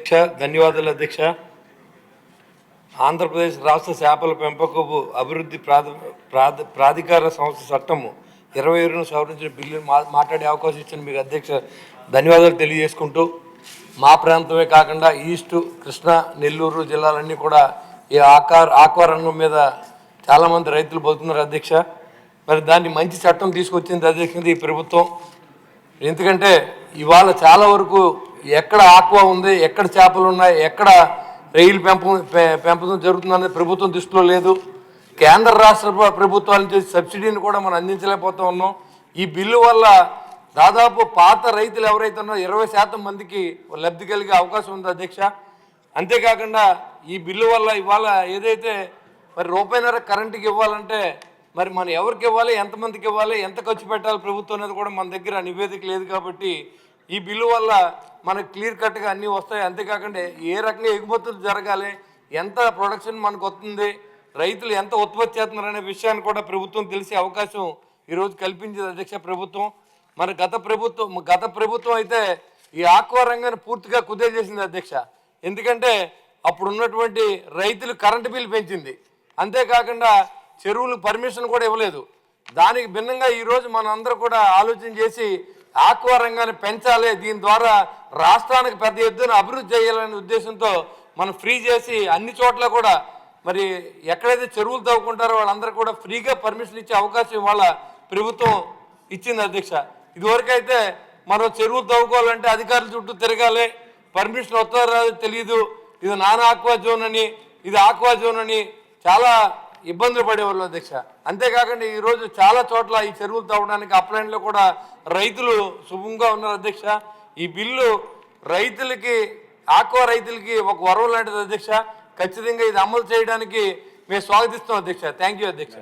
అధ్యక్ష ధన్యవాదాలు అధ్యక్ష. ఆంధ్రప్రదేశ్ రాష్ట్ర చేపల పెంపకపు అభివృద్ధి ప్రాధ ప్రాధికార సంస్థ చట్టము ఇరవై ఏడును సవరించిన బిల్లు మా మాట్లాడే అవకాశం ఇచ్చిన మీకు అధ్యక్ష ధన్యవాదాలు తెలియజేసుకుంటూ మా ప్రాంతమే కాకుండా ఈస్ట్ కృష్ణా నెల్లూరు జిల్లాలన్నీ కూడా ఈ ఆకార్ ఆక్వా రంగం మీద చాలామంది రైతులు పోతున్నారు అధ్యక్ష. మరి దాన్ని మంచి చట్టం తీసుకొచ్చింది అధ్యక్ష ఈ ప్రభుత్వం. ఎందుకంటే ఇవాళ చాలా వరకు ఎక్కడ ఆక్వా ఉంది ఎక్కడ చేపలు ఉన్నాయి ఎక్కడ రైలు పెంపకం పెంపకం జరుగుతుందనేది ప్రభుత్వం దృష్టిలో లేదు. కేంద్ర రాష్ట్ర ప్రభుత్వాల నుంచి సబ్సిడీని కూడా మనం అందించలేకపోతా ఉన్నాం. ఈ బిల్లు వల్ల దాదాపు పాత రైతులు ఎవరైతే ఉన్నారో ఇరవై శాతం మందికి లబ్ధి కలిగే అవకాశం ఉంది అధ్యక్ష. అంతేకాకుండా ఈ బిల్లు వల్ల ఇవాళ ఏదైతే మరి రూపాయిన్నర కరెంటుకి ఇవ్వాలంటే మరి మనం ఎవరికి ఇవ్వాలి ఎంతమందికి ఇవ్వాలి ఎంత ఖర్చు పెట్టాలి ప్రభుత్వం అనేది కూడా మన దగ్గర నివేదిక లేదు కాబట్టి ఈ బిల్లు వల్ల మనకు క్లియర్ కట్గా అన్నీ వస్తాయి. అంతేకాకుండా ఏ రకంగా ఎగుమతులు జరగాలి ఎంత ప్రొడక్షన్ మనకు వస్తుంది రైతులు ఎంత ఉత్పత్తి చేస్తున్నారు అనే విషయాన్ని కూడా ప్రభుత్వం తెలిసే అవకాశం ఈరోజు కల్పించింది అధ్యక్ష ప్రభుత్వం. మన గత ప్రభుత్వం గత ప్రభుత్వం అయితే ఈ ఆక్వా రంగాన్ని పూర్తిగా కుదేజేసింది చేసింది అధ్యక్ష. ఎందుకంటే అప్పుడు ఉన్నటువంటి రైతులు కరెంటు బిల్ పెంచింది. అంతేకాకుండా చెరువులు పర్మిషన్ కూడా ఇవ్వలేదు. దానికి భిన్నంగా ఈరోజు మనందరూ కూడా ఆలోచన చేసి ఆక్వా రంగాన్ని పెంచాలి. దీని ద్వారా రాష్ట్రానికి పెద్ద ఎత్తున అభివృద్ధి చేయాలనే ఉద్దేశంతో మనం ఫ్రీ చేసి అన్ని చోట్ల కూడా మరి ఎక్కడైతే చెరువులు తవ్వుకుంటారో వాళ్ళందరూ కూడా ఫ్రీగా పర్మిషన్ ఇచ్చే అవకాశం ఇవాళ ప్రభుత్వం ఇచ్చింది అధ్యక్ష. ఇదివరకైతే మనం చెరువులు తవ్వుకోవాలంటే అధికారుల చుట్టూ తిరగాలి. పర్మిషన్ వస్తారో తెలియదు ఇది నాన్ ఆక్వా జోన్ అని ఇది ఆక్వా జోన్ అని చాలా ఇబ్బందులు పడేవాళ్ళు అధ్యక్ష. అంతేకాకుండా ఈరోజు చాలా చోట్ల ఈ చెరువులు తవ్వడానికి అప్లైన్లో కూడా రైతులు శుభంగా ఉన్నారు అధ్యక్ష. ఈ బిల్లు రైతులకి ఆక్వా రైతులకి ఒక వరవు లాంటిది అధ్యక్ష. ఖచ్చితంగా ఇది అమలు చేయడానికి మేము స్వాగతిస్తాం అధ్యక్ష. థ్యాంక్ యూ అధ్యక్ష.